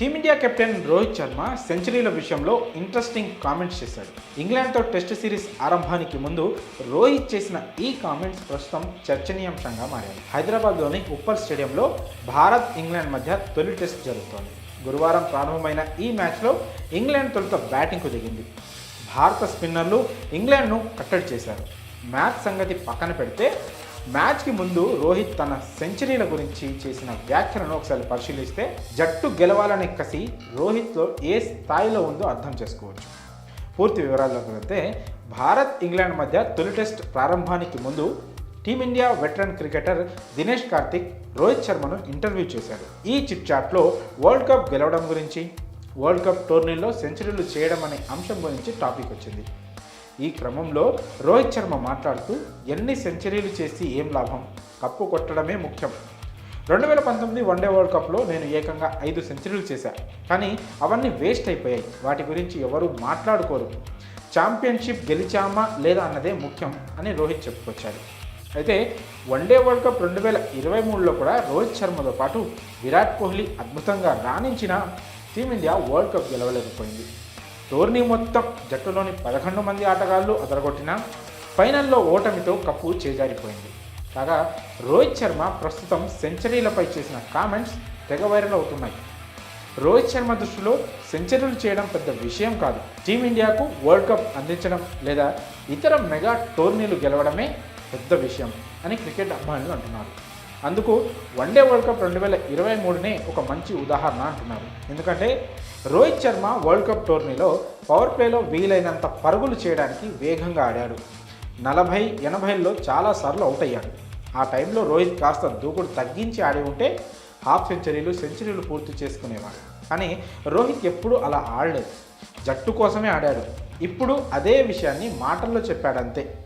Team India captain Rohit Sharma సెంచరీల విషయంలో interesting comments చేశాడు. ఇంగ్లాండ్తో test series ఆరంభానికి ముందు రోహిత్ చేసిన ఈ కామెంట్స్ ప్రస్తుతం చర్చనీయాంశంగా మారాయి. హైదరాబాద్లోని ఉప్పల్ స్టేడియంలో భారత్ ఇంగ్లాండ్ మధ్య తొలి టెస్ట్ జరుగుతోంది. గురువారం ప్రారంభమైన ఈ మ్యాచ్లో ఇంగ్లాండ్ తొలుత బ్యాటింగ్కు దిగింది. భారత స్పిన్నర్లు ఇంగ్లాండ్ను కట్టడి చేశారు. మ్యాచ్ సంగతి పక్కన పెడితే మ్యాచ్కి ముందు రోహిత్ తన సెంచరీల గురించి చేసిన వ్యాఖ్యలను ఒకసారి పరిశీలిస్తే జట్టు గెలవాలనే కసి రోహిత్లో ఏ స్థాయిలో ఉందో అర్థం చేసుకోవచ్చు. పూర్తి వివరాల్లోకి వెళ్తే భారత్ ఇంగ్లాండ్ మధ్య తొలి టెస్ట్ ప్రారంభానికి ముందు team India veteran cricketer Dinesh Karthik Rohit శర్మను interview చేశారు. ఈ చిట్ చాట్లో వరల్డ్ కప్ గెలవడం గురించి వరల్డ్ కప్ టోర్నీలో సెంచరీలు చేయడం అనే అంశం గురించి టాపిక్ వచ్చింది. ఈ క్రమంలో రోహిత్ శర్మ మాట్లాడుతూ ఎన్ని సెంచరీలు చేసి ఏం లాభం? కప్పు కొట్టడమే ముఖ్యం. రెండు వేల పంతొమ్మిది వన్డే వరల్డ్ కప్లో నేను ఏకంగా ఐదు సెంచరీలు చేశాను కానీ అవన్నీ వేస్ట్ అయిపోయాయి. వాటి గురించి ఎవరు మాట్లాడుకోరు. ఛాంపియన్షిప్ గెలిచామా లేదా అన్నదే ముఖ్యం అని రోహిత్ చెప్పుకొచ్చాడు. అయితే వన్డే వరల్డ్ కప్ రెండు వేల ఇరవై మూడులో కూడా రోహిత్ శర్మతో పాటు విరాట్ కోహ్లీ అద్భుతంగా రాణించిన టీమిండియా వరల్డ్ కప్ గెలవలేకపోయింది. టోర్నీ మొత్తం జట్టులోని పదకొండు మంది ఆటగాళ్ళు అదరగొట్టిన ఫైనల్లో ఓటమితో కప్పు చేజారిపోయింది. కాగా రోహిత్ శర్మ ప్రస్తుతం సెంచరీలపై చేసిన కామెంట్స్ తెగ వైరల్ అవుతున్నాయి. రోహిత్ శర్మ దృష్టిలో సెంచరీలు చేయడం పెద్ద విషయం కాదు. టీమిండియాకు వరల్డ్ కప్ అందించడం లేదా ఇతర మెగా టోర్నీలు గెలవడమే పెద్ద విషయం అని క్రికెట్ అభిమానులు అంటున్నారు. అందుకు వన్డే వరల్డ్ కప్ రెండు వేల ఇరవై మూడునే ఒక మంచి ఉదాహరణ అంటున్నారు. ఎందుకంటే రోహిత్ శర్మ వరల్డ్ కప్ టోర్నీలో పవర్ ప్లేలో వీలైనంత పరుగులు చేయడానికి వేగంగా ఆడాడు. నలభై ఎనభైల్లో చాలాసార్లు అవుట్ అయ్యాడు. ఆ టైంలో రోహిత్ కాస్త దూకుడు తగ్గించి ఆడి ఉంటే హాఫ్ సెంచరీలు సెంచరీలు పూర్తి చేసుకునేవాడు. కానీ రోహిత్ ఎప్పుడూ అలా ఆడలేదు. జట్టు కోసమే ఆడాడు. ఇప్పుడు అదే విషయాన్ని మాటల్లో చెప్పాడంతే.